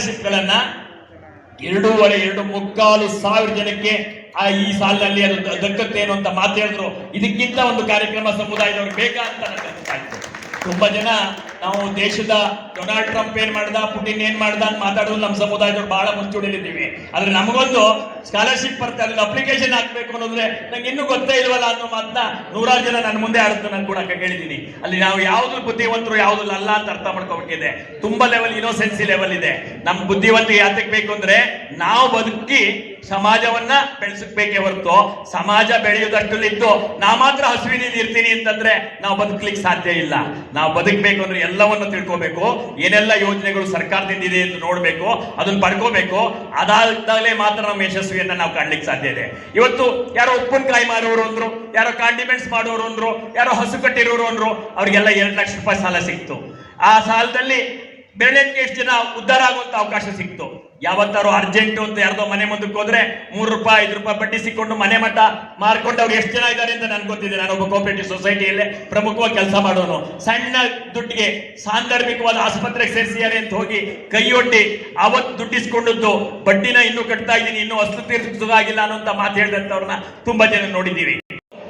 ಸ್ಕಾಲರ್ಶಿಪ್ಗಳನ್ನ ಎರಡೂವರೆ, ಎರಡು ಮುಕ್ಕಾಲು ಸಾವಿರ ಜನಕ್ಕೆ ಆ ಈ ಸಾಲಿನಲ್ಲಿ ಅದು ದಕ್ಕತ್ತೆ ಏನು ಅಂತ ಮಾತಾಡಿದ್ರು ಇದಕ್ಕಿಂತ ಒಂದು ಕಾರ್ಯಕ್ರಮ ಸಮುದಾಯದವರು ಬೇಕಾ ಅಂತ ನನಗೆ ತುಂಬಾ ಜನ ನಾವು ದೇಶದ ಡೊನಾಲ್ಡ್ ಟ್ರಂಪ್ ಏನ್ ಮಾಡ್ದ, ಪುಟಿನ್ ಏನ್ ಮಾಡ್ದ ಅಂತ ಮಾತಾಡೋದು ನಮ್ಮ ಸಮುದಾಯದವ್ರು ಬಹಳ ಮುಂಚೂಡಿಲಿದ್ದೀವಿ ಆದ್ರೆ ನಮಗೊಂದು ಸ್ಕಾಲರ್ಶಿಪ್ ಬರ್ತಾ ಇಲ್ಲ ಅಪ್ಲಿಕೇಶನ್ ಹಾಕ್ಬೇಕು ಅನ್ನೋದ್ರೆ ನಂಗೆ ಇನ್ನೂ ಗೊತ್ತೇ ಇಲ್ವಲ್ಲ ಅನ್ನೋ ಮಾತನ್ನ ನೂರಾರು ಜನ ನನ್ನ ಮುಂದೆ ಆಡುತ್ತೆ ನಾನು ಕೂಡ ಕೇಳಿದ್ದೀನಿ. ಅಲ್ಲಿ ನಾವು ಯಾವ್ದು ಬುದ್ಧಿವಂತರು, ಯಾವ್ದು ಅಲ್ಲ ಅಂತ ಅರ್ಥ ಮಾಡ್ಕೋಬೇಕಿದೆ ತುಂಬಾ ಲೆವೆಲ್ ಇನೋಸೆನ್ಸಿ ಲೆವೆಲ್ ಇದೆ. ನಮ್ಮ ಬುದ್ಧಿವಂತ ಯಾತಕ್ ಬೇಕು ಅಂದ್ರೆ ನಾವು ಬದುಕಿ ಸಮಾಜವನ್ನ ಬೆಳೆಸಬೇಕೇ ಹೊರತು, ಸಮಾಜ ಬೆಳೆಯುವುದಷ್ಟಲ್ಲಿದ್ದು ನಾ ಮಾತ್ರ ಹಸುವಿನಿಂದ ಇರ್ತೀನಿ ಅಂತಂದ್ರೆ ನಾವು ಬದುಕ್ಲಿಕ್ಕೆ ಸಾಧ್ಯ ಇಲ್ಲ. ನಾವು ಬದುಕಬೇಕು ಅಂದ್ರೆ ಎಲ್ಲವನ್ನು ತಿಳ್ಕೋಬೇಕು, ಏನೆಲ್ಲ ಯೋಜನೆಗಳು ಸರ್ಕಾರದಿಂದ ಇದೆ ಎಂದು ನೋಡಬೇಕು, ಅದನ್ನ ಪಡ್ಕೋಬೇಕು, ಅದಾದಾಗಲೇ ಮಾತ್ರ ನಮ್ಮ ಯಶಸ್ವಿಯನ್ನ ನಾವು ಕಾಣ್ಲಿಕ್ಕೆ ಸಾಧ್ಯ ಇದೆ. ಇವತ್ತು ಯಾರೋ ಉಪ್ಪಿನಕಾಯಿ ಮಾರೋರು ಅಂದ್ರು, ಯಾರೋ ಕಾಂಡಿಮೆಂಟ್ಸ್ ಮಾಡೋರು ಅಂದ್ರು, ಯಾರೋ ಹಸು ಕಟ್ಟಿರೋರು ಅಂದ್ರು, ಅವ್ರಿಗೆಲ್ಲ ಎರಡು ಲಕ್ಷ ರೂಪಾಯಿ ಸಾಲ ಸಿಕ್ತು. ಆ ಸಾಲದಲ್ಲಿ ಬೆಳೆಕ್ಕೆ ಎಷ್ಟು ಜನ ಉದ್ಧಾರ ಆಗುವಂತ ಅವಕಾಶ ಸಿಕ್ತು. ಯಾವತ್ತಾರು ಅರ್ಜೆಂಟ್ ಅಂತ ಯಾರ್ದೋ ಮನೆ ಮುಂದಕ್ಕೆ ಹೋದ್ರೆ ಮೂರು ರೂಪಾಯಿ, ಐದು ರೂಪಾಯಿ ಬಡ್ಡಿ ಸಿಕ್ಕೊಂಡು ಮನೆ ಮಠ ಮಾರ್ಕೊಂಡು ಅವ್ರು ಎಷ್ಟು ಜನ ಇದ್ದಾರೆ ಅಂತ ನನ್ಗೆ ಗೊತ್ತಿದೆ. ನಾನು ಒಬ್ಬ ಕೋಪರೇಟಿವ್ ಸೊಸೈಟಿಯಲ್ಲಿ ಪ್ರಮುಖವಾಗಿ ಕೆಲಸ ಮಾಡೋನು. ಸಣ್ಣ ದುಡ್ಡಿಗೆ ಸಾಂದರ್ಭಿಕವಾದ ಆಸ್ಪತ್ರೆಗೆ ಸೇರಿಸಿದ್ದಾರೆ ಅಂತ ಹೋಗಿ ಕೈಯೊಡ್ಡಿ ಅವತ್ತು ದುಡ್ಡಿಸ್ಕೊಂಡದ್ದು, ಬಡ್ಡಿನ ಇನ್ನೂ ಕಟ್ತಾ ಇದ್ದೀನಿ, ಇನ್ನೂ ಅಸ್ತು ತೀರ್ಸೋದಾಗಿಲ್ಲ ಅನ್ನೋಂತ ಮಾತು ಹೇಳಿದಂಥವ್ರನ್ನ ತುಂಬಾ ಜನ ನೋಡಿದ್ದೀವಿ.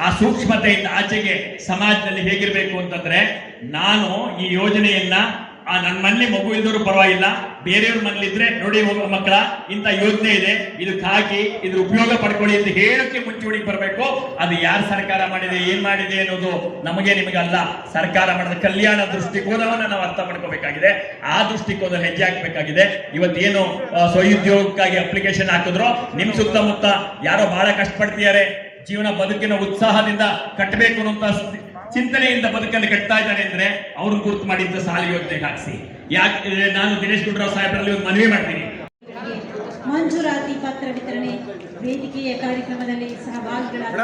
ಆ ಸೂಕ್ಷ್ಮತೆಯಿಂದ ಆಚೆಗೆ ಸಮಾಜದಲ್ಲಿ ಹೇಗಿರ್ಬೇಕು ಅಂತಂದ್ರೆ, ನಾನು ಈ ಯೋಜನೆಯನ್ನ ಆ ನನ್ನ ಮನೇಲಿ ಮಗು ಇಲ್ದವರು ಪರವಾಗಿಲ್ಲ. ಬೇರೆಯವ್ರ ಮನೇಲಿದ್ರೆ ನೋಡಿ ಹೋಗೋ ಮಕ್ಕಳ, ಇಂಥ ಯೋಜನೆ ಇದೆ. ಇದಕ್ಕೆ ಹಾಕಿ ಇದ್ರ ಉಪಯೋಗ ಪಡ್ಕೊಳ್ಳಿ ಅಂತ ಹೇಳಕ್ಕೆ ಮುಂಚೂಣಿಗೆ ಬರಬೇಕು. ಅದು ಯಾರು ಸರ್ಕಾರ ಮಾಡಿದೆ, ಏನ್ ಮಾಡಿದೆ ಅನ್ನೋದು ನಮಗೆ ನಿಮಗೆ ಅಲ್ಲ. ಸರ್ಕಾರ ಮಾಡಿದ ಕಲ್ಯಾಣ ದೃಷ್ಟಿಕೋನವನ್ನ ನಾವು ಅರ್ಥ ಮಾಡ್ಕೋಬೇಕಾಗಿದೆ. ಆ ದೃಷ್ಟಿಕೋನ ಹೆಜ್ಜೆ ಹಾಕ್ಬೇಕಾಗಿದೆ. ಇವತ್ತೇನು ಸ್ವಉದ್ಯೋಗಕ್ಕಾಗಿ ಅಪ್ಲಿಕೇಶನ್ ಹಾಕಿದ್ರು, ನಿಮ್ ಸುತ್ತಮುತ್ತ ಯಾರೋ ಬಹಳ ಕಷ್ಟಪಡ್ತಿದ್ದಾರೆ. ಜೀವನ ಬದುಕಿನ ಉತ್ಸಾಹದಿಂದ ಕಟ್ಟಬೇಕು ಅನ್ನುವಂತ ಚಿಂತನೆಯಿಂದ ಬದುಕನ್ನು ಕಟ್ತಾ ಇದ್ದಾರೆ ಅಂದ್ರೆ ಅವ್ರನ್ನ ಗುರುತು ಮಾಡಿದ್ದ ಸಾಲ ಯೋಜನೆಗೆ ಹಾಕಿಸಿ. ಯಾಕೆ ನಾನು ದಿನೇಶ್ ಗುಂಡೂರಾವ್ ಸಾಹೇಬರಲ್ಲಿ ಒಂದು ಮನವಿ ಮಾಡ್ತೀನಿ. ಮಂಜೂರಾತಿ ಪತ್ರ ವಿತರಣೆ ವೇದಿಕೆಯ ಕಾರ್ಯಕ್ರಮದಲ್ಲಿ ಸಹಭಾಗಿಗಳಾದ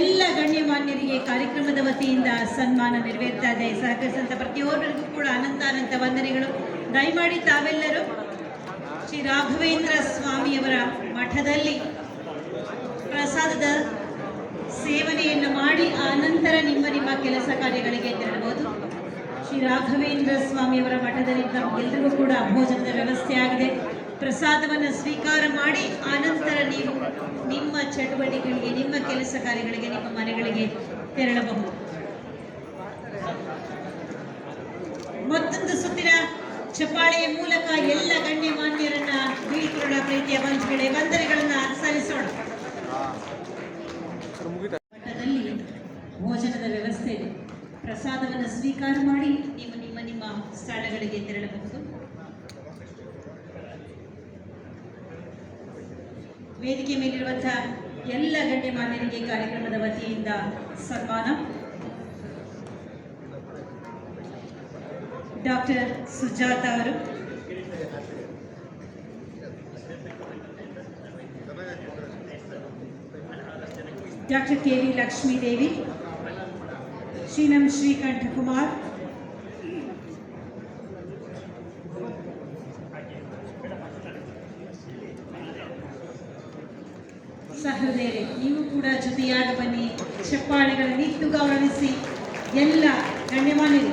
ಎಲ್ಲ ಗಣ್ಯಮಾನ್ಯರಿಗೆ ಕಾರ್ಯಕ್ರಮದ ವತಿಯಿಂದ ಸನ್ಮಾನ ನೆರವೇರ್ತಾ ಇದೆ. ಸಹಕರಿಸಿದಂತ ಪ್ರತಿಯೊಬ್ಬರಿಗೂ ಕೂಡ ಅನಂತ ಅನಂತ ವಂದನೆಗಳು. ದಯಮಾಡಿ ತಾವೆಲ್ಲರೂ ಶ್ರೀ ರಾಘವೇಂದ್ರ ಸ್ವಾಮಿಯವರ ಮಠದಲ್ಲಿ ಪ್ರಸಾದದ ಸೇವನೆಯನ್ನು ಮಾಡಿ ಆ ನಂತರ ನಿಮ್ಮ ಕೆಲಸ ಕಾರ್ಯಗಳಿಗೆ ತೆರಳಬಹುದು ಶ್ರೀ ರಾಘವೇಂದ್ರ ಸ್ವಾಮಿಯವರ ಮಠದಲ್ಲಿ ತಮಗೆಲ್ಲರಿಗೂ ಕೂಡ ಭೋಜನದ ವ್ಯವಸ್ಥೆ ಆಗಿದೆ. ಪ್ರಸಾದವನ್ನು ಸ್ವೀಕಾರ ಮಾಡಿ ಆನಂತರ ನೀವು ನಿಮ್ಮ ಚಟುವಟಿಕೆಗಳಿಗೆ, ನಿಮ್ಮ ಕೆಲಸ ಕಾರ್ಯಗಳಿಗೆ, ನಿಮ್ಮ ಮನೆಗಳಿಗೆ ತೆರಳಬಹುದು. ಮತ್ತೊಂದು ಸುತ್ತಿನ ಚಪ್ಪಾಳೆಯ ಮೂಲಕ ಎಲ್ಲ ಗಣ್ಯಮಾನ್ಯರನ್ನ ಬೀಳ್ಕೊಳ್ಳೋಣ ಪ್ರೀತಿಯ ಬಂಧುಗಳೇ ವಂದನೆಗಳನ್ನ ಸಲ್ಲಿಸೋಣ ಮಠದಲ್ಲಿ ಭೋಜನದ ವ್ಯವಸ್ಥೆ ಇದೆ ಪ್ರಸಾದವನ್ನು ಸ್ವೀಕಾರ ಮಾಡಿ ನೀವು ನಿಮ್ಮ ನಿಮ್ಮ ಸ್ಥಳಗಳಿಗೆ ತೆರಳಬಹುದು. ವೇದಿಕೆ ಮೇಲಿರುವಂತಹ ಎಲ್ಲ ಗಣ್ಯಮಾನ್ಯರಿಗೆ ಕಾರ್ಯಕ್ರಮದ ವತಿಯಿಂದ ಸನ್ಮಾನ. ಡಾಕ್ಟರ್ ಸುಜಾತ ಅವರು. Doctor K V Lakshmidevi. ಶ್ರೀನಂ Srikanta Kumar. ಸಹೃದಯರೇ ನೀವು ಕೂಡ ಜೊತೆಯಾಗಿ ಬನ್ನಿ ಚಪ್ಪಾಳೆಗಳನ್ನಿಟ್ಟು ಗೌರವಿಸಿ ಎಲ್ಲ ಗಣ್ಯಮಾನ್ಯರು